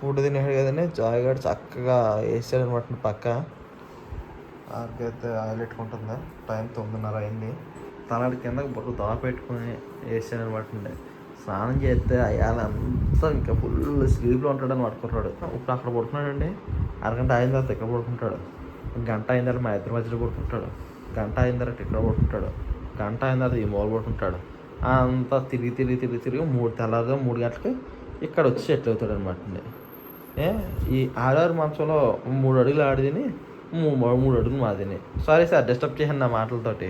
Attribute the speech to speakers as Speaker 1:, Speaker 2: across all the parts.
Speaker 1: Food తినేసాడు కదనే Joy చక్కగా వేసాడు అనమాట పక్క. ఆరికైతే ఆయిల్ పెట్టుకుంటుంది? టైం తొమ్మిదిన్నర అయింది. తనడి కింద బొట్టు దా పెట్టుకుని వేసాడు అనమాట స్నానం చేస్తే అయ్యాలంతా ఇంకా ఫుల్ స్లీప్లో ఉంటాడని పట్టుకుంటాడు పడుకుంటాడు ఇప్పుడు అక్కడ పడుకున్నాడండి అరగంట అయిన తర్వాత ఇక్కడ పడుకుంటాడు. గంట అయిన తర్వాత మా ఇద్దరి మధ్యలో పడుకుంటాడు. గంట అయిన తర్వాత ఇక్కడ పడుకుంటాడు. గంట అయిన తర్వాత ఈ మూల పడుకుంటాడు. అంతా తిరిగి తిరిగి తిరిగి తిరిగి మూడు తెల్లారుగా మూడు గంటలకి ఇక్కడ వచ్చి సెటిల్ అవుతాడు అనమాట అండి. ఈ ఆర్ఆర్ మంచంలో మూడు అడుగులు ఆడిదిని మూడు మూడు అడుగులు మాదిని సారీ సార్ డిస్టర్బ్ చేశాను నా మాటలతోటి.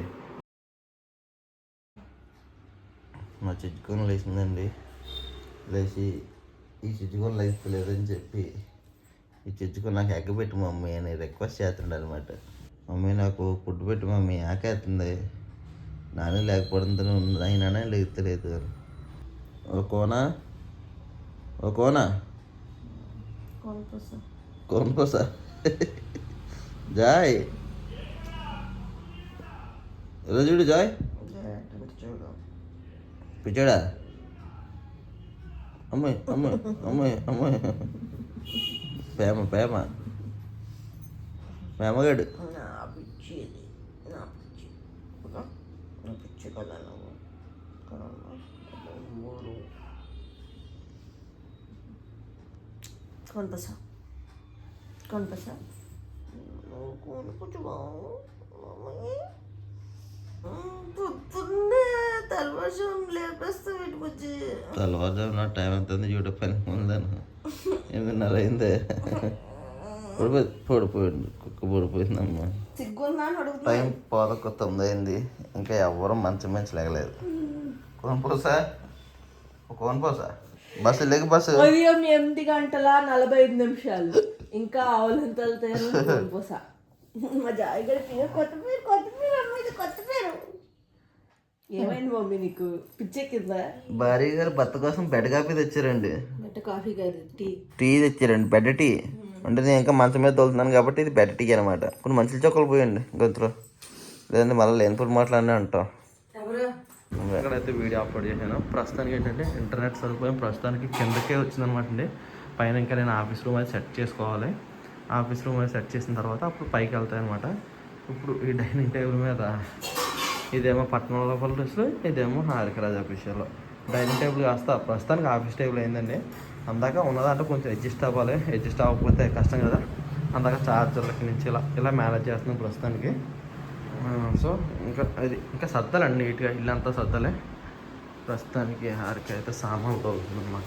Speaker 1: మా చిచ్చుకొని లేచిందండి. లేచి ఈ చిచ్చుకొని లేస్తలేదని చెప్పి ఈ చిచ్చుకొని నాకు ఎగ్గ పెట్టు మమ్మీ అని రిక్వెస్ట్ చేస్తుండే అనమాట మమ్మీ నాకు ఫుడ్ పెట్టు మమ్మీ ఆకేస్తుంది నాన్న లేకపోవడంతో అయినా లేదు ఓ కోనా? ఓ కోనా? কোন কোসা যাই রজুড়ে যায় পিছড়া అమ్మాయి అమ్మాయి అమ్మాయి అమ్మాయి ప్రేమ ప్రేమ ప్రేమగాడు
Speaker 2: పిచ్చి కదా నువ్వు कौन पसा कौन पसा कौन कुछ పొద్దున్నే తలవర్షం లేపేస్తే వీటికొచ్చి
Speaker 1: తెల్లవారుజామున టైం ఎంత ఉంది చూడ పని ఉందను ఎనిమిదిన్నర అయిందే పడిపోయి పడిపోయింది కుక్క పడిపోయిందమ్మా
Speaker 2: సిగ్గుందా అని అడుగుతున్నా
Speaker 1: టైం పోదొక్క తొమ్మిది అయింది ఇంకా ఎవరు మంచి మంచి లేగలేదు కోన్ పోసా కోన్ పోసా బస్సు లేక బస్సు.
Speaker 2: ఉదయం ఎనిమిది గంటల నలభై ఐదు నిమిషాలు. ఇంకా ఆవులంతలు పోసా. మా జాయిగడ పేరు కొత్తపేరు కొత్తపేరు అమ్మాయి కొత్తపేరు ఏమైంది మమ్మీ నీకు? పిచ్చే కింద
Speaker 1: భార్య గారు భర్త కోసం బెడ్ కాఫీ తెచ్చారండి.
Speaker 2: బెట్ట కాఫీ కాదు టీ.
Speaker 1: టీ తెచ్చారండి బెడ్ టీ. అంటే నేను ఇంకా మంచం మీద తోలుతున్నాను కాబట్టి ఇది బెడ్ టీ అనమాట కొన్ని మనుషులు చొక్కలు పోయండి గొంతులో. లేదంటే మళ్ళీ లేనిపోయి మాట్లాడినా అంటాం.
Speaker 2: ఎవరు?
Speaker 1: ఇక్కడైతే వీడియో అప్లోడ్ చేశాను. ప్రస్తుతానికి ఏంటంటే ఇంటర్నెట్ సదుపాయం ప్రస్తుతానికి కిందకే వచ్చిందనమాట అండి పైన ఇంకా నేను ఆఫీస్ రూమ్ అది సెట్ చేసుకోవాలి. ఆఫీస్ రూమ్ అది సెట్ చేసిన తర్వాత అప్పుడు పైకి వెళ్తాయి అనమాట ఇప్పుడు ఈ డైనింగ్ టేబుల్ మీద ఇదేమో పట్నం లోపల డ్రెస్సులు ఇదేమో హారికరాజ్ ఆఫీషియల్ డైనింగ్ టేబుల్ కాస్త ప్రస్తుతానికి ఆఫీస్ టేబుల్ అయిందండి. అందాక ఉన్నదంటే కొంచెం అడ్జస్ట్ అవ్వాలి. అడ్జస్ట్ అవ్వకపోతే కష్టం కదా. అందాక చార్జర్లకి నుంచి ఇలా ఇలా మేనేజ్ చేస్తున్నాం ప్రస్తుతానికి. సో ఇంకా అది ఇంకా సర్దాలండి నీట్గా ఇల్లంతా సర్దలే ప్రస్తుతానికి హారిక అయితే సామాన్ అవుతుంది అనమాట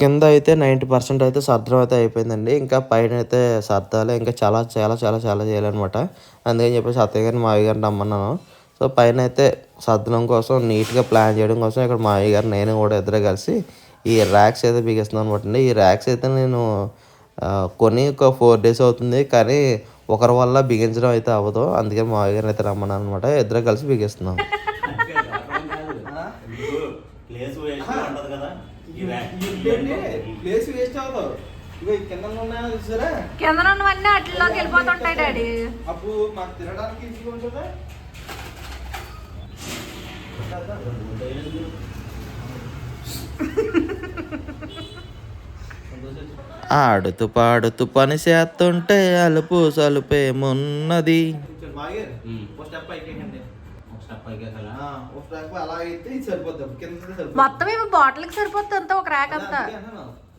Speaker 1: కింద అయితే నైంటీ పర్సెంట్ అయితే సర్దడం అయితే అయిపోయిందండి. ఇంకా పైన అయితే సర్దాలి. ఇంకా చాలా చాలా చాలా చాలా చేయాలన్నమాట. అందుకని చెప్పేసి అత్తయ్య గారిని మావి గారిని రమ్మన్నాను. సో పైన అయితే సర్దడం కోసం నీట్గా ప్లాన్ చేయడం కోసం ఇక్కడ మావి గారు నేను కూడా ఇద్దరు కలిసి ఈ ర్యాక్స్ అయితే బిగిస్తున్నాను అనమాట అండి. ఈ ర్యాక్స్ అయితే నేను కొని ఒక ఫోర్ డేస్ అవుతుంది. కానీ ఒకరి వల్ల బిగించడం అయితే అవ్వదు. అందుకే మా గారిని అయితే రమ్మన్నాను అనమాట ఇద్దరు కలిసి బిగిస్తున్నాం.
Speaker 3: ప్లేస్ వేస్ట్ ఉంటది కదా
Speaker 1: ప్లేస్ వేస్ట్ అవ్వదు ఇవి కింద ఉన్నాయో చూసారా
Speaker 4: కింద ఉన్నవన్నీ అట్లలోకి వెళ్ళిపోతుంటాయి డాడీ.
Speaker 1: అప్పుడు మాకు తినడానికి ఈజీగా ఉంటుందా ఆడుతూ పాడుతూ పని చేస్తుంటే అలుపు సలుపేమున్నది సరిపోద్ది
Speaker 4: మొత్తం ఇవి బాటిల్కి సరిపోతుంది అంతా ఒక ర్యాక్ అంతా.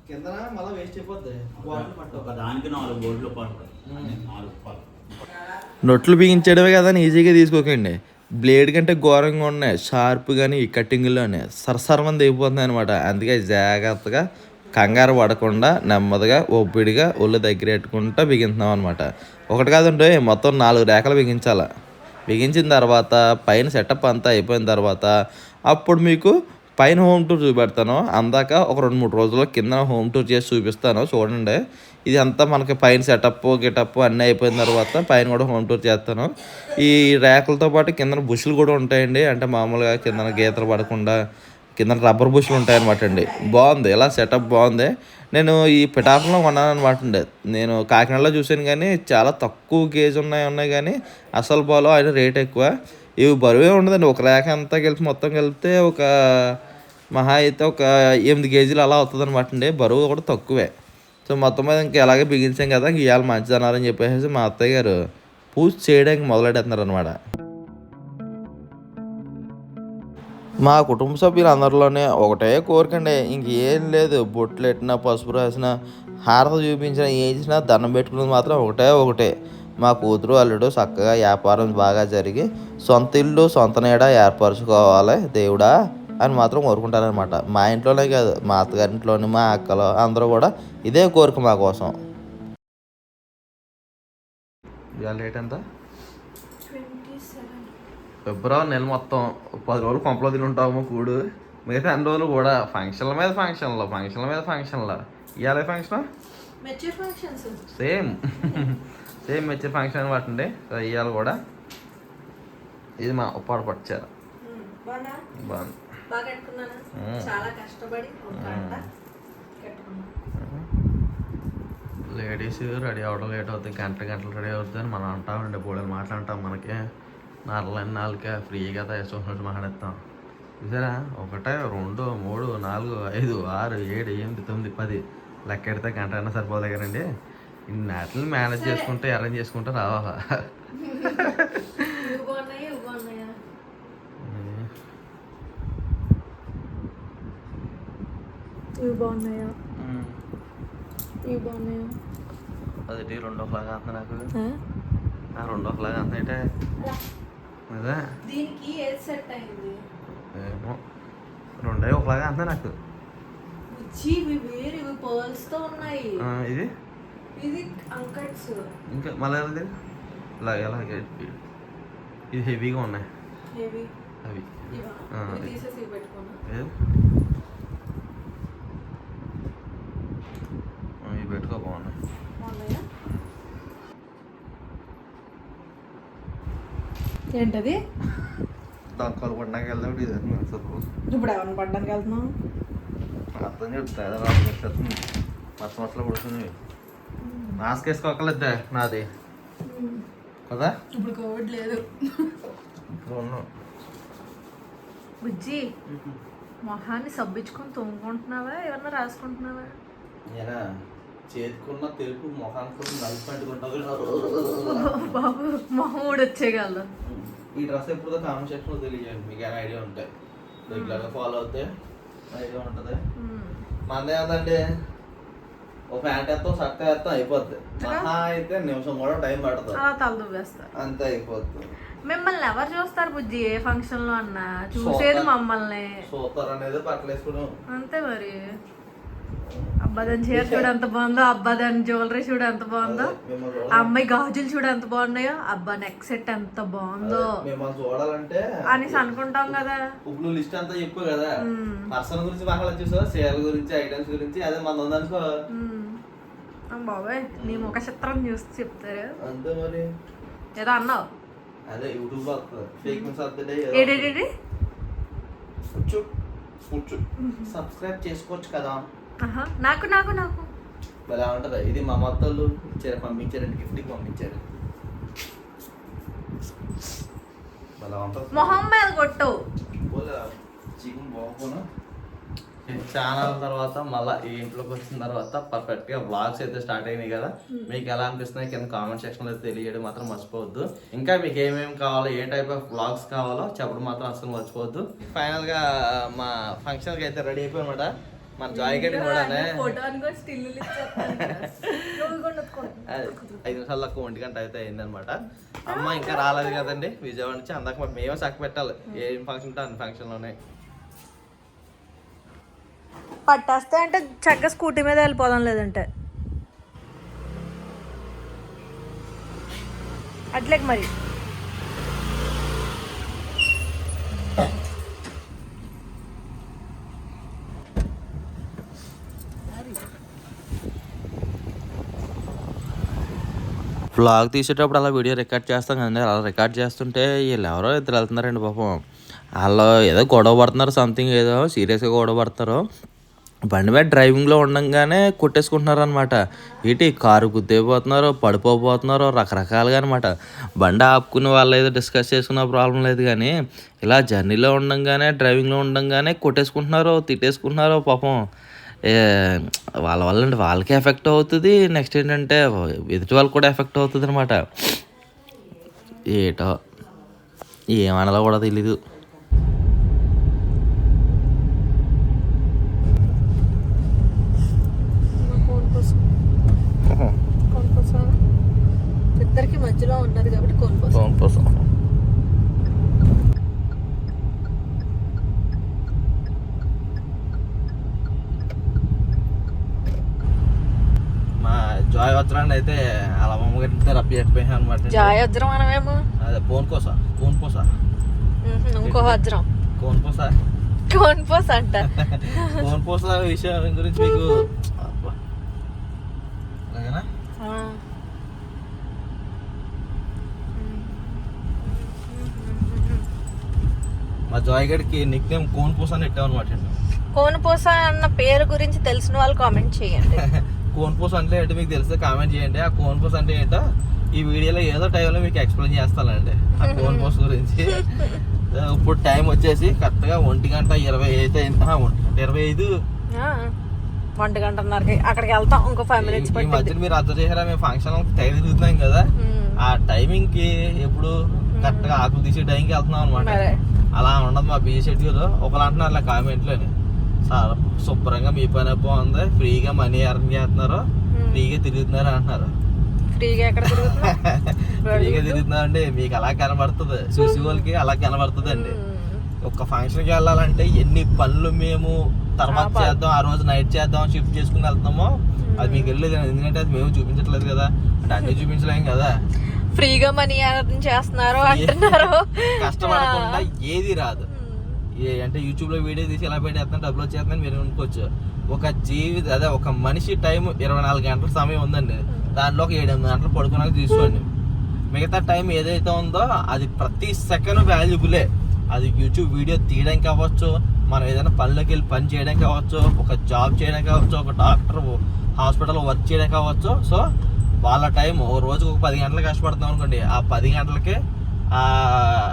Speaker 1: కింద మళ్ళీ వేస్ట్ అయిపోద్ది
Speaker 3: ఒక దానికి నాలుగు బోర్డులు పడతాయి నాలుగు పడతాయి
Speaker 1: నొట్లు బిగించడమే కదా అని ఈజీగా తీసుకోకండి. బ్లేడ్ కంటే ఘోరంగా ఉన్నాయి షార్ప్ కానీ ఈ కట్టింగ్లోనే సరసరమంది అయిపోతుంది అనమాట. అందుకే జాగ్రత్తగా కంగారు పడకుండా నెమ్మదిగా ఒప్పిడిగా ఒళ్ళు దగ్గర పెట్టుకుంటా బిగించున్నాం అనమాట ఒకటి కాదంటే మొత్తం నాలుగు రేఖలు బిగించాలి. బిగించిన తర్వాత పైన సెటప్ అంతా అయిపోయిన తర్వాత అప్పుడు మీకు పైన హోమ్ టూర్ చూపెడతాను. అందాక ఒక రెండు మూడు రోజుల్లో కింద హోమ్ టూర్ చేసి చూపిస్తాను. చూడండి. ఇది అంతా మనకి పైన సెటప్ గిటప్ అన్నీ అయిపోయిన తర్వాత పైన కూడా హోమ్ టూర్ చేస్తాను. ఈ ర్యాకులతో పాటు కింద బుషులు కూడా ఉంటాయండి. అంటే మామూలుగా కింద గీతలు పడకుండా కింద రబ్బర్ బుషులు ఉంటాయన్నమాట అండి. బాగుంది. ఇలా సెటప్ బాగుంది. నేను ఈ పిఠాపురంలో కొన్నాను అనమాట అండి. నేను కాకినాడలో చూశాను కానీ చాలా తక్కువ గేజ్ ఉన్నాయి ఉన్నాయి కానీ అసలు బాలో ఆయన రేట్ ఎక్కువ. ఇవి బరువే ఉండదండి. ఒక రేఖ అంతా కలిపి మొత్తం కలిపితే ఒక మహా అయితే ఒక ఎనిమిది కేజీలు అలా అవుతుంది అనమాట అండి. బరువు కూడా తక్కువే. సో మొత్తం మీద ఇంకా ఎలాగే బిగించాం కదా ఇంక ఇవాళ మంచిది అన్నారని చెప్పేసి మా అత్తయ్య గారు పూజ చేయడానికి మొదలెట్టేస్తున్నారు అనమాట మా కుటుంబ సభ్యులందరిలోనే ఒకటే కోరికండి. ఇంకేం లేదు. బొట్లు ఎట్టినా పసుపు రాసిన హారత చూపించిన ఏం చేసినా దండం పెట్టుకున్నది మాత్రం ఒకటే ఒకటే. మా కూతురు అల్లుడు చక్కగా వ్యాపారం బాగా జరిగి సొంత ఇల్లు సొంత నీడ ఏర్పరచుకోవాలి దేవుడా అని మాత్రం కోరుకుంటారనమాట మా ఇంట్లోనే కాదు మా అత్తగారింట్లోని మా అక్కలు అందరూ కూడా ఇదే కోరిక మా కోసం. ఇవాళ రేట్ ఎంత? ఫిబ్రవరి నెల మొత్తం పది రోజులు కొంపలో తిని ఉంటాము కూడు. మిగతా అన్ని రోజులు కూడా ఫంక్షన్ల మీద ఫంక్షన్లు ఫంక్షన్ల మీద ఫంక్షన్లు. ఇవాళ ఫంక్షన్?
Speaker 2: Mature same.
Speaker 1: సేమ్ మెచ్చే ఫంక్షన్ అనమాట అండి ఇవాళ కూడా. ఇది మా ఉప్పాడు పట్టుచారు.
Speaker 2: బాగా
Speaker 1: బాగుంది లేడీస్ రెడీ అవ్వడం లేట్ అవుతుంది. గంట గంటలు రెడీ అవుతుంది అని మనం అంటామండి బోడలు మాట్లాడతాం మనకి. నాలుగు నాలుగు ఫ్రీగా చేసుకుంటున్నట్టు మాట్లాడతాం చూసారా? ఒకటే రెండు మూడు నాలుగు ఐదు ఆరు ఏడు ఎనిమిది తొమ్మిది పది. లెక్క ఎడితే గంట అయినా సరిపోదు కదండి. ఇన్ని వాటిని మేనేజ్ చేసుకుంటే అరేంజ్ చేసుకుంటే రావాలా? అది రెండు ఒకలాగా అంత నాకు. ఆ? రెండు ఒకలాగా అంత అంటే అదే.
Speaker 2: దీనికి ఏది సెట్ అయింది.
Speaker 1: ఏమో. రెండే ఒకలాగా అంత నాకు.
Speaker 2: బుజ్జి ఇవి వేరు ఇవి పర్ల్స్తో ఉన్నాయి.
Speaker 1: ఇది?
Speaker 2: ఇది అంకట్స్
Speaker 1: ఇంకా మళ్ళీ ఇది ఇలా ఎలా ఇది హెవీగా ఉన్నాయి.
Speaker 2: హెవీ
Speaker 1: అవి.
Speaker 2: తీసేసి పెట్టుకున్నా
Speaker 1: ఏది? ఆ, ఇవి పెట్టుకో బాగున్నాయి
Speaker 2: బాగున్నాయా ఏంటది?
Speaker 1: దొంగలు పడినాక వెళ్దాం ఇది
Speaker 2: ఇప్పుడు ఎవరిని పడ్డానికి వెళ్తున్నాం
Speaker 1: అర్థం చెప్తా వచ్చేస్తుంది. మస్తు మసలు పడుతుంది మాస్క్ వేసుకోకలేద్దా నాది. కదా?
Speaker 2: ఇప్పుడు కోవిడ్ లేదు.
Speaker 1: ఇప్పుడు ఉన్నాం.
Speaker 4: బుజ్జి మొహాన్ని సబ్బించుకొని తోముకుంటున్నావా? ఏమన్నా రాసుకుంటున్నావా?
Speaker 1: నేనా? చేతికున్న తెలుపు ముఖానికి నలుపు అంటుకుంటుంది
Speaker 4: బాబు మొహం ఊడొచ్చేయగలదు
Speaker 1: ఈ డ్రెస్ ఎప్పుడుదో కామెంట్ సెక్షన్లో తెలియజేయండి మీకు ఏమైనా ఐడియా ఉంటాయి రెగ్యులర్గా ఫాలో అవుతే ఐడియా ఉంటుంది. మంది ఏమందండి ఒక ప్యాంట్ వేస్తాం షర్ట్ వేస్తాం అయిపోద్ది. మహా అయితే నిమిషం కూడా టైం పడుతుంది
Speaker 4: తల దువ్వేస్తారు
Speaker 1: అంతే అయిపోద్ది.
Speaker 4: మిమ్మల్ని ఎవరు చూస్తారు బుజ్జి? ఏ ఫంక్షన్లో అన్నా? చూసేది. మమ్మల్ని.
Speaker 1: సూపర్ అనేది బట్టలు వేసుకోవడం
Speaker 4: అంతే మరి. అబ్బాదని చీర చూడు ఎంత బాగుందో. అబ్బాదని జ్యువెలరీ చూడు ఎంత బాగుందో. ఆ అమ్మాయి గాజులు చూడు ఎంత బాగున్నాయో. అబ్బా నెక్ సెట్ ఎంత బాగుందో.
Speaker 1: చూడాలంటే
Speaker 4: అనేసి అనుకుంటాం కదా.
Speaker 1: ఇప్పుడు లిస్ట్ అంతా చెప్పు కదా. పర్సన్ గురించి మాట్లాడి చూసా చీరల గురించి ఐటమ్స్ గురించి అదే మన ఉందనుకో
Speaker 4: బాబాయ్ నీ ముఖ చిత్రం చూసి చెప్తారు.
Speaker 1: అంతే మరి.
Speaker 4: ఏదో అన్నావు?
Speaker 1: అదే యూట్యూబ్ ఫేక్ న్యూస్ వస్తుంది.
Speaker 4: ఏడేడి
Speaker 1: కూర్చో. కూర్చో సబ్స్క్రైబ్ చేసుకోవచ్చు కదా.
Speaker 4: నాకు నాకు నాకు.
Speaker 1: భలే ఉంటది? ఇది మా మొత్తాలు ఇచ్చారు పంపించారండి గిఫ్ట్కి పంపించారు.
Speaker 4: మొహం మీద కొట్టు.
Speaker 1: ఛానల్ తర్వాత మళ్ళీ ఈ ఇంట్లోకి వచ్చిన తర్వాత పర్ఫెక్ట్గా బ్లాగ్స్ అయితే స్టార్ట్ అయినాయి కదా. మీకు ఎలా అనిపిస్తున్నాయి? కింద కామెంట్ సెక్షన్లో తెలియడం మాత్రం మర్చిపోవద్దు. ఇంకా మీకు ఏమేమి కావాలో ఏ టైప్ ఆఫ్ బ్లాగ్స్ కావాలో చెప్పడం మాత్రం అసలు మర్చిపోవద్దు. ఫైనల్గా మా ఫంక్షన్కి అయితే రెడీ అయిపోయామాట మన జాయ్ గడ్డి కూడా
Speaker 2: ఫోటో అనుకో స్టిల్
Speaker 1: అది ఐదు నిమిషాలు దాకా ఒంటి గంట అయితే అయిందనమాట అమ్మ ఇంకా రాలేదు కదండి విజయవాడ నుంచి అందాక మరి మేమే చక్క పెట్టాలి. ఏం ఫంక్షన్ ఉంటే అన్ని ఫంక్షన్లోనే
Speaker 4: పట్టేస్తే అంటే చక్కగా స్కూటీ మీద వెళ్ళిపోదాం లేదంటే. అట్లే మరి.
Speaker 1: బ్లాగ్ తీసేటప్పుడు అలా వీడియో రికార్డ్ చేస్తాం కదండి. అలా రికార్డ్ చేస్తుంటే వీళ్ళు ఎవరో ఇద్దరు వెళ్తున్నారండి పాపం. వాళ్ళు ఏదో గొడవ పడుతున్నారు సంథింగ్ ఏదో సీరియస్గా గొడవ పడతారు బండి మీద డ్రైవింగ్లో ఉండంగానే కొట్టేసుకుంటున్నారు అనమాట ఏంటి? కారు గుద్దేపోతున్నారు పడిపోబోతున్నారు రకరకాలుగా అనమాట బండి ఆపుకుని వాళ్ళు ఏదో డిస్కస్ చేసుకున్న ప్రాబ్లం లేదు కానీ ఇలా జర్నీలో ఉండంగానే డ్రైవింగ్లో ఉండంగానే కొట్టేసుకుంటున్నారు తిట్టేసుకుంటున్నారు పాపం.
Speaker 5: వాళ్ళ వల్ల అంటే వాళ్ళకి ఎఫెక్ట్ అవుతుంది. నెక్స్ట్ ఏంటంటే ఎదుటి వాళ్ళకి కూడా ఎఫెక్ట్ అవుతుంది అనమాట ఏటో ఏమనాలో కూడా తెలీదు.
Speaker 4: ఇద్దరికి మధ్యలో ఉన్నది కాబట్టి కోల్పోసం
Speaker 1: మా జాయ్ వజ్రాన్ని అయితే అలా అమ్మగారి రప్పి చెప్పేసాను అనమాట
Speaker 4: జాయ్ వజ్రం అనమేమో
Speaker 1: అదే ఫోన్ కోసా ఫోన్ పోసా
Speaker 4: ఇంకో వజ్రం
Speaker 1: ఫోన్ పోసా
Speaker 4: కోన్ పోస్ అంట.
Speaker 1: ఫోన్ పోసా విషయం గురించి మీకు. అలాగేనా మా జాయ్ గడికి నిక్ నేమ్ కోన్ పోసా అని పెట్టాం అనమాట
Speaker 4: కోన్ పోస అన్న పేరు గురించి తెలిసిన వాళ్ళు కామెంట్ చేయండి.
Speaker 1: కోన్ పోస్ అంటే ఏంటో మీకు తెలిస్తే కామెంట్ చేయండి. ఆ కోన్ పోస్ అంటే ఏంటో ఈ వీడియోలో ఏదో టైంలో మీకు ఎక్స్ప్లెయిన్ చేస్తానండి. ఆ కోన్ పోస్ గురించి ఇప్పుడు టైం వచ్చేసి కరెక్ట్గా ఒంటి గంట ఇరవై ఐదు అయింది ఒంటి గంట ఇరవై ఐదు.
Speaker 4: ఒంటి గంటన్నరకి. అక్కడికి వెళ్తాం. ఇంకో ఫైవ్ మినిట్స్
Speaker 1: ఈ మధ్యన మీరు అర్థం చేశారా? మేము ఫంక్షన్ తెగ తిరుగుతున్నాం కదా. ఆ టైమింగ్కి ఎప్పుడు కరెక్ట్గా ఆకులు తీసే టైంకి వెళ్తున్నాం అనమాట. అలా ఉండదు మా బిజీ షెడ్యూల్ ఒకళ్ళు అంటున్నారు కామెంట్లోని సార్ శుభ్రంగా మీ పని బాగుంది ఫ్రీగా మనీ ఎర్న్ చేస్తున్నారు. ఫ్రీగా తిరుగుతున్నారు అంటున్నారు.
Speaker 4: ఫ్రీగా ఎక్కడ
Speaker 1: ఫ్రీగా తిరుగుతున్నారు అంటే మీకు అలా కనబడుతుంది. చూసి వాళ్ళకి అలా కనబడుతుంది అండి ఒక ఫంక్షన్కి వెళ్ళాలంటే ఎన్ని పనులు మేము తర్వాత చేద్దాం ఆ రోజు నైట్ చేద్దాం షిఫ్ట్ చేసుకుని వెళ్తామో అది మీకు వెళ్ళలేదు ఎందుకంటే అది మేము చూపించట్లేదు కదా. అంటే అన్ని చూపించలేం కదా.
Speaker 4: ఫ్రీగా మనీ ఎర్న్ చేస్తున్నారు అంటున్నారు.
Speaker 1: కష్టపడకుండా ఏది రాదు. ఏ అంటే యూట్యూబ్లో వీడియో తీసి ఎలా పెట్టేస్తాను డబ్బులు వచ్చేస్తాను మీరు అనుకోవచ్చు. ఒక జీవిత అదే ఒక మనిషి టైం ఇరవై నాలుగు గంటల సమయం ఉందండి. దాంట్లో ఒక ఏడు ఎనిమిది గంటలు పడుకున్నాక తీసుకోండి. మిగతా టైం ఏదైతే ఉందో అది ప్రతి సెకండ్ వాల్యుబులే. అది యూట్యూబ్ వీడియో తీయడానికి అవ్వచ్చు మనం ఏదైనా పనిలోకి వెళ్ళి పని చేయడానికి అవ్వచ్చు ఒక జాబ్ చేయడానికి అవ్వచ్చు ఒక డాక్టర్ హాస్పిటల్ వర్క్ చేయడానికి అవ్వచ్చు సో వాళ్ళ టైం ఓ రోజుకు ఒక పది గంటలు కష్టపడతాం అనుకోండి ఆ పది గంటలకే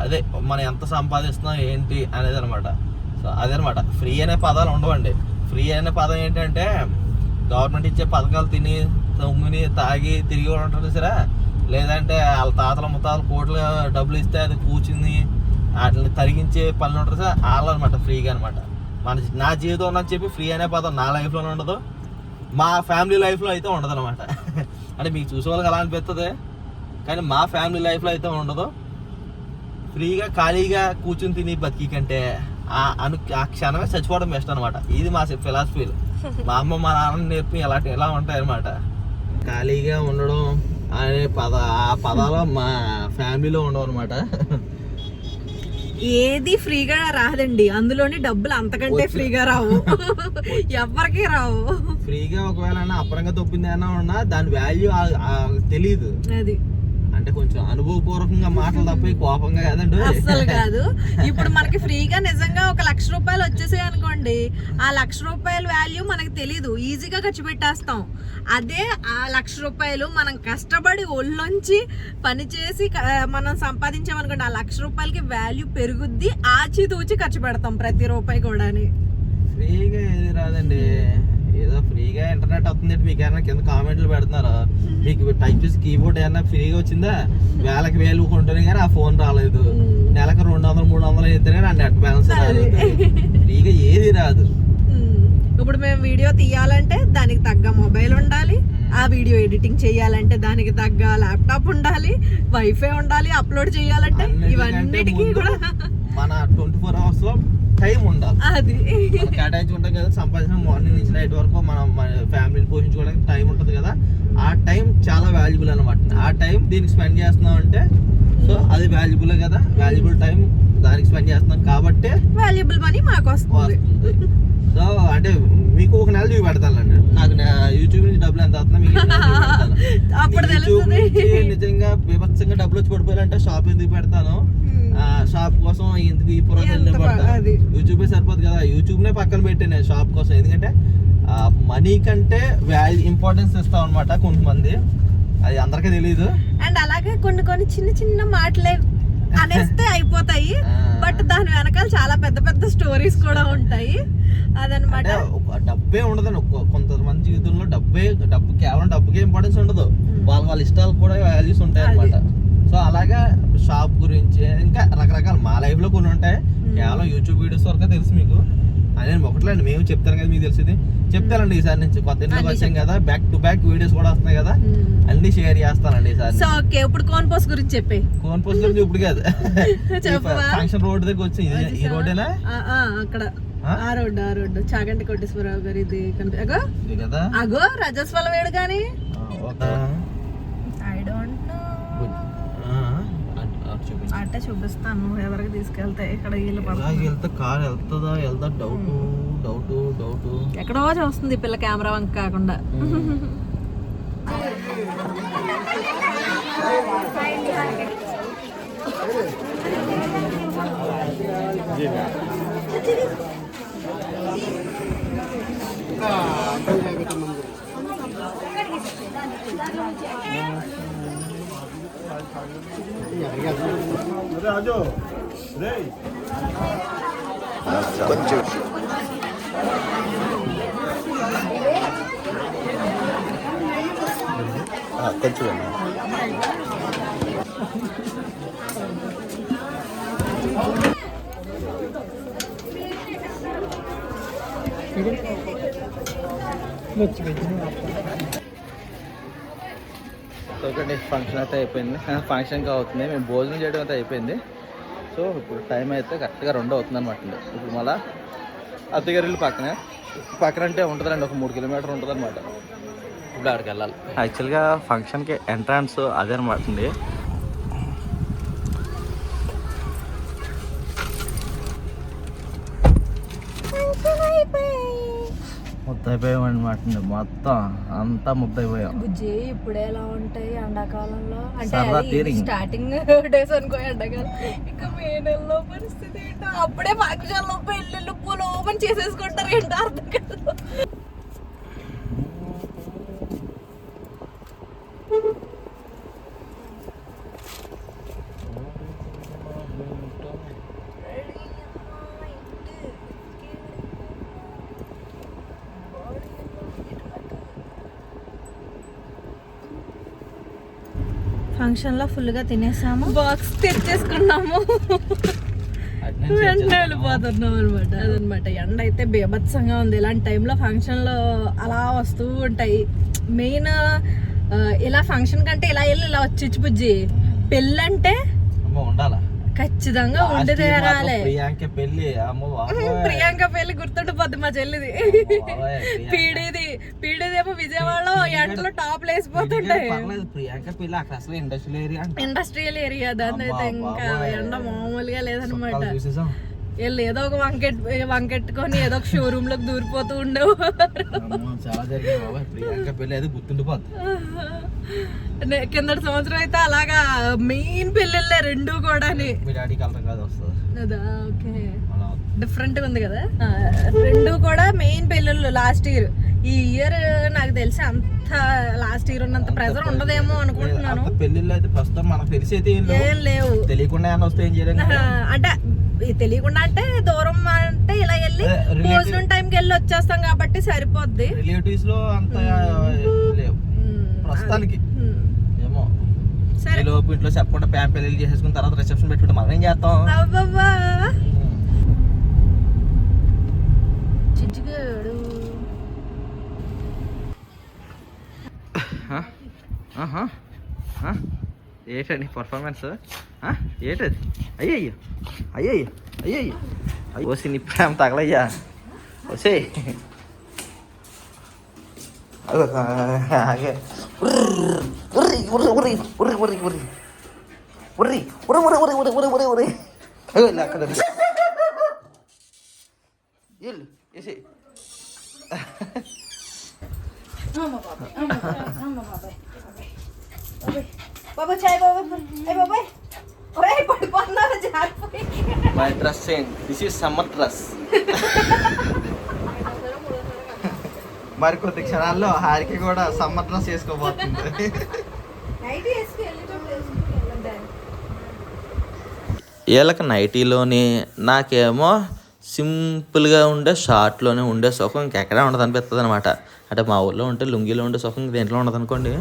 Speaker 1: అదే మనం ఎంత సంపాదిస్తున్నాం ఏంటి అనేది అనమాట. సో అదనమాట. ఫ్రీ అనే పదాలు ఉండవండి. ఫ్రీ అనే పదం ఏంటంటే గవర్నమెంట్ ఇచ్చే పథకాలు తిని తొంగుని తాగి తిరిగి ఉంటుంది సరే. లేదంటే వాళ్ళ తాతల ముత్తాతలు కోట్లు డబ్బులు ఇస్తే అది కూర్చుని వాటిని తరిగించే పనులు ఉంటారు సార్. వాళ్ళు అనమాట ఫ్రీగా అనమాట. మన నా జీవితం ఉందని చెప్పి ఫ్రీ అనే పదం నా లైఫ్లోనే ఉండదు. మా ఫ్యామిలీ లైఫ్లో అయితే ఉండదు అనమాట అంటే మీకు చూసే వాళ్ళకి అలా అనిపిస్తుంది కానీ మా ఫ్యామిలీ లైఫ్లో అయితే ఉండదు. ఫ్రీగా ఖాళీగా కూర్చుని తిని బతికి కంటే ఆ అను ఆ క్షణమే చచ్చిపోవడం బెస్ట్ అనమాట ఇది మా ఫిలాసఫీలు మా అమ్మ మా నాన్న నేర్పి ఎలా ఎలా ఉంటాయన్నమాట. ఖాళీగా ఉండడం అనే పద ఆ పదాలు మా ఫ్యామిలీలో ఉండవు అనమాట
Speaker 4: ఏది ఫ్రీగా రాదండి. అందులోని డబ్బులు అంతకంటే ఫ్రీగా రావు. ఎవరికి రావు.
Speaker 1: ఫ్రీగా ఒకవేళ అన్నా అప్పరంగా తొప్పింది అన్నా ఉన్నా దాని వాల్యూ తెలియదు.
Speaker 4: అది.
Speaker 1: అంటే కొంచెం అనుభవపూర్వకంగా మాటలు తప్ప కోపంగా కాదండి.
Speaker 4: అస్సలు కాదు. ఇప్పుడు మనకి ఫ్రీగా నిజంగా ఒక లక్ష రూపాయలు వచ్చేసాయి అనుకోండి ఆ లక్ష రూపాయల వాల్యూ మనకి తెలీదు. ఈజీగా ఖర్చు పెట్టేస్తాం. అదే ఆ లక్ష రూపాయలు మనం కష్టపడి ఒళ్ళొంచి పని చేసి క- మనం సంపాదించామనుకోండి ఆ లక్ష రూపాయలకి వాల్యూ పెరుగుద్ది ఆచితూచి ఖర్చు పెడతాం ప్రతి రూపాయి కూడా
Speaker 1: ఫ్రీగా ఏది రాదండి. ఏదో ఫ్రీగా ఇంటర్నెట్ వస్తుంది మీకు ఏమైనా కింద కామెంట్లు పెడుతున్నారు? మీకు టైప్ చేసి కీబోర్డ్ ఏమైనా ఫ్రీగా వచ్చిందా? వేలకి వేలు కొంటుంది కానీ ఆ ఫోన్ రాలేదు. నెలకు రెండు వందలు మూడు వందలు అయితే కానీ ఆ నెట్ బ్యాలెన్స్ రాలేదు ఫ్రీగా ఏది రాదు.
Speaker 4: ఇప్పుడు మేము వీడియో తీయాలంటే దానికి తగ్గ మొబైల్ ఉండాలి ఆ వీడియో ఎడిటింగ్ చేయాలంటే దానికి తగ్గ ల్యాప్టాప్ ఉండాలి వైఫై ఉండాలి అప్లోడ్ చేయాలంటే ఇవన్నిటికీ
Speaker 1: ముందు
Speaker 4: కూడా
Speaker 1: మన ట్వంటీ ఫోర్ అవర్స్లో టైం ఉండాలి.
Speaker 4: అది.
Speaker 1: మనం కేటాయించుకుంటాం కదా సంపాదించిన మార్నింగ్ నుంచి నైట్ వరకు మనం మన ఫ్యామిలీని పోషించుకోవడానికి టైం ఉంటుంది కదా. ఆ టైం చాలా వాల్యుబుల్ అనమాట ఆ టైం దీనికి స్పెండ్ చేస్తున్నాం అంటే సో అది వాల్యుబుల్ కదా. వాల్యుబుల్ టైం దానికి స్పెండ్ చేస్తున్నాం కాబట్టే
Speaker 4: వాల్యుబుల్ మనీ మాకు వస్తుంది.
Speaker 1: సో అంటే మీకు ఒక నెల చూపెడతానండి నాకు నా యూట్యూబ్ నుంచి డబ్బులు ఎంత మీకు చూపెడతాను.
Speaker 4: అప్పుడు
Speaker 1: యూట్యూబ్
Speaker 4: తెలుస్తుంది.
Speaker 1: నిజంగా బీభత్సంగా డబ్బులు వచ్చి పడిపోయాలంటే షాప్ ఎందుకు పెడతాను? షాప్ కోసం ఎందుకు ఈ పురోగతి
Speaker 4: ఎంత బా-
Speaker 1: పెడతాను. యూట్యూబే సరిపోదు కదా. యూట్యూబ్ నే పక్కన పెట్టాను నేను షాప్ కోసం. ఎందుకంటే మనీ కంటే వాల్యూ ఇంపార్టెన్స్ ఇస్తాం అనమాట కొంతమంది. అది అందరికీ తెలియదు
Speaker 4: అండ్ అలాగే కొన్ని కొన్ని చిన్న చిన్న మాటలే అనేస్తే అయిపోతాయి. బట్ దాని వెనకాల చాలా పెద్ద పెద్ద స్టోరీస్ కూడా ఉంటాయి. అదనమాట.
Speaker 1: డబ్బే ఉండదండి. కొంతమంది జీవితంలో డబ్బే డబ్బు కేవలం డబ్బుకే ఇంపార్టెన్స్ ఉండదు. వాళ్ళ వాళ్ళ ఇష్టాలు కూడా వాల్యూస్ ఉంటాయి అనమాట సో అలాగా షాప్ గురించి ఇంకా రకరకాల మా లైఫ్లో కొన్ని ఉంటాయి. కేవలం యూట్యూబ్ వీడియోస్ వరకే తెలుసు మీకు. అదే ఒకట్లేండి మేము చెప్తాను కదా మీకు తెలిసింది. చెప్తానండి ఈసారి నుంచి కొత్త ఇంట్లోకి వచ్చాం కదా బ్యాక్ టు బ్యాక్ వీడియోస్ కూడా వస్తున్నాయి కదా. అన్ని షేర్ చేస్తానండి ఈసారి
Speaker 4: సో ఓకే ఇప్పుడు కోన్ పోస్ గురించి చెప్పే.
Speaker 1: కోన్ పోస్ట్ గురించి ఇప్పుడు కాదు? ఫంక్షన్ రోడ్ దగ్గర వచ్చి ఇది- ఈ రోడ్డేనా?
Speaker 4: అక్కడ.
Speaker 1: ఆ?
Speaker 4: రోడ్డు ఆ రోడ్డు చాగంటి కోటేశ్వరరావు గారి ఇది అగో. అగో రజస్వల వేడు కానీ ఐ డోంట్ నో
Speaker 1: ఆ, అటు- అటు చూపించు.
Speaker 4: అంటే చూపిస్తాను. ఎవరికి తీసుకెళ్తే ఇక్కడ
Speaker 1: వెళ్తా కార్ వెళ్తుందా? వెళ్తా? Doubt doubt doubt.
Speaker 4: ఎక్కడో చూస్తుంది పిల్ల కెమెరా వంక కాకుండా. 그래 아주 그래
Speaker 1: 건져 아 건져네 몇 집에 있는 것 같아. ఓకే ఫంక్షన్ అయితే అయిపోయింది. ఫంక్షన్కి అవుతుంది. మేము భోజనం చేయడం అయితే అయిపోయింది. సో ఇప్పుడు టైం అయితే కరెక్ట్గా రెండు అవుతుంది అనమాట ఇప్పుడు మళ్ళా అత్తగారి ఇల్లు పక్కనే. పక్కన అంటే ఉంటుందండి ఒక మూడు కిలోమీటర్ ఉంటుంది అనమాట ఇప్పుడు అక్కడికి వెళ్ళాలి. యాక్చువల్గా ఫంక్షన్కి ఎంట్రన్స్ అదే అనమాట అండి. అనమాట మొత్తం అంతా ముద్దైపోయాం.
Speaker 4: బుజ్జి ఇప్పుడే ఎలా ఉంటాయి ఎండాకాలంలో? అంటే. స్టార్టింగ్ డేస్ అనుకో ఎండాకాలం. ఇంకా మే నెలలో పరిస్థితి ఏంటో? అప్పుడే ఫంక్షన్లో పెళ్ళిళ్ళు పూలు ఓపెన్ చేసేసుకుంటారు ఏంటో అర్థం కాదు. ఫంక్షన్లో ఫుల్గా తినేసాము. బాక్స్ తెచ్చేసుకున్నాము. వెంటనే వెళ్ళిపోతున్నాం అనమాట అదనమాట ఎండ అయితే బీభత్సంగా ఉంది. ఇలాంటి టైంలో ఫంక్షన్లో అలా వస్తూ ఉంటాయి. మెయిన్ ఇలా ఫంక్షన్ కంటే ఇలా వెళ్ళి ఇలా వచ్చి బుజ్జి. పెళ్ళంటే
Speaker 1: అమ్మ ఉండాలా?
Speaker 4: ఖచ్చితంగా ఉండి తీరాలి
Speaker 1: ప్రియాంక పెళ్ళి అమ్మ.
Speaker 4: ప్రియాంక పెళ్ళి గుర్తుండిపోద్ది మా చెల్లిది. పీడిది పీడిది. ఏమో విజయవాడలో ఎండలో టాప్ లేసిపోతుంటాయి
Speaker 1: ప్రియాంక పెళ్ళి అక్కడ అసలు ఇండస్ట్రియల్ ఏరియా
Speaker 4: ఇండస్ట్రియల్ ఏరియా దాన్ని అయితే ఇంకా. ఎండ మామూలుగా లేదనమాట వీళ్ళు ఏదో ఒక వంకెట్ వంకెట్టుకొని ఏదో ఒక షోరూమ్లోకి దూరిపోతూ ఉండేవారు.
Speaker 1: చాలా జరిగింది గుర్తుండిపోద్ది
Speaker 4: నే- కిందటి సంవత్సరం అయితే అలాగా మెయిన్ పెళ్ళిళ్ళే రెండు కూడా
Speaker 1: మీ డాడీ కలర్ కాదు వస్తుంది.
Speaker 4: అదా ఓకే. డిఫరెంట్ ఉంది కదా? రెండు కూడా మెయిన్ పెళ్ళిళ్ళు లాస్ట్ ఇయర్ ఈ ఇయర్ నాకు తెలిసి అంత లాస్ట్ ఇయర్ ఉన్నంత ప్రెజర్ ఉండదేమో అనుకుంటున్నాను.
Speaker 1: పెళ్ళిళ్ళు అయితే ప్రస్తుతం మనకు తెలిసి అయితే ఏం లేవు. తెలియకుండా ఏమైనా వస్తే ఏం చేయలేం
Speaker 4: ఆ,
Speaker 1: కదా.
Speaker 4: అంటే తెలియకుండా అంటే దూరం అంటే ఇలా వెళ్ళి భోజనం టైంకి వెళ్ళి వచ్చేస్తాం కాబట్టి సరిపోద్ది.
Speaker 1: రిలేటివ్స్లో అంత లేవు. ప్రస్తుతానికి. ఏమో.
Speaker 4: సరే.
Speaker 1: ఈ లోపు ఇంట్లో చెప్పకుండా ప్యాన్ పెళ్ళి చేసేసుకున్న తర్వాత రిసెప్షన్ పెట్టుకుంటే మనం ఏం చేస్తాం?
Speaker 4: అబ్బబ్బా చిచ్చుగాడు
Speaker 1: ఏంటండి పర్ఫార్మెన్స్ ఏంటది అయ్యయ్యో అయ్యయ్యో అయ్యయ్యో అయ్యో ఓసి నీ ప్రేమ తగలయ్యా ఓసే అదో, ఆగే ఉర్రి ఉర్రి ఉర్రి ఉర్రి ఉర్రి ఉర్రి ఉర్రి ఉర్రి ఉర్రి ఉర్రి ఉర్రి ఉర్రి ఉర్రి ఉర్రి అయ్యో ఇలా అక్కడ వెళ్ళు వేసి my dress change this is summer మరి కొద్ది క్షణాల్లో హారికి కూడా సమ్మర్ డ్రెస్ వేసుకోబోతుంది
Speaker 5: వీళ్ళకి నైటీలోని నాకేమో
Speaker 1: సింపుల్గా ఉండే షార్ట్లోనే ఉండే సుఖం ఇంకెక్కడ ఉండదు అనిపిస్తుంది అనమాట అంటే మా ఊళ్ళో ఉంటే లుంగిలో ఉండే సుఖం దేంట్లో ఉండదు అనుకోండి.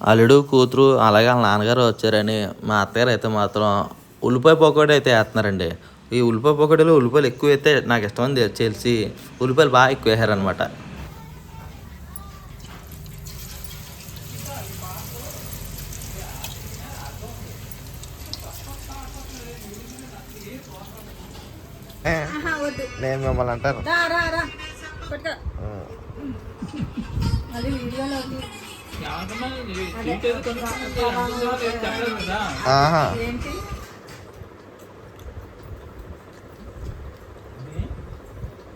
Speaker 1: అల్లుడు కూతురు అలాగే వాళ్ళ నాన్నగారు వచ్చారని మా అత్తగారు అయితే మాత్రం ఉల్లిపాయ పకోడీ అయితే వేస్తున్నారండి. ఈ ఉల్లిపాయ పకోడీలో ఉల్లిపాయలు ఎక్కువ అయితే నాకు ఇష్టం అని తెలిసి ఉల్లిపాయలు బాగా ఎక్కువ వేసారనమాట
Speaker 6: నేను మిమ్మల్ని అంటాను.
Speaker 4: రా రా రా. పట్టుకో. అది వీడియోలోకి.
Speaker 6: ఆహా
Speaker 4: ఏంటి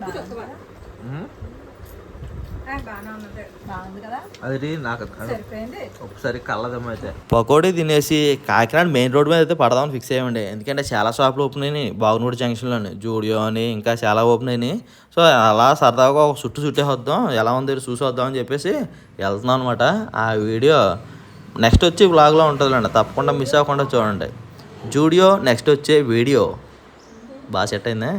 Speaker 4: బాగానే ఉన్నది బాగుంది కదా
Speaker 6: అది నాకు ఒకసారి కళ్ళదమ్మ అయితే.
Speaker 1: పకోడీ తినేసి కాకినాడ మెయిన్ రోడ్ మీద అయితే పడదామని ఫిక్స్ అయ్యామండి. ఎందుకంటే చాలా షాపులు ఓపెన్ అయినాయి. బాగునూరు జంక్షన్లోని జూడియో అని ఇంకా చాలా ఓపెన్ అయినాయి. సో అలా సరదాగా ఒక చుట్టు చుట్టే వద్దాం. ఎలా ఉంది చూసి వద్దాం అని చెప్పేసి వెళ్తున్నాం అనమాట ఆ వీడియో నెక్స్ట్ వచ్చి వ్లాగ్లో ఉంటుందండి తప్పకుండా మిస్ అవ్వకుండా చూడండి. జూడియో నెక్స్ట్ వచ్చే వీడియో. బాగా సెట్ అయిందా?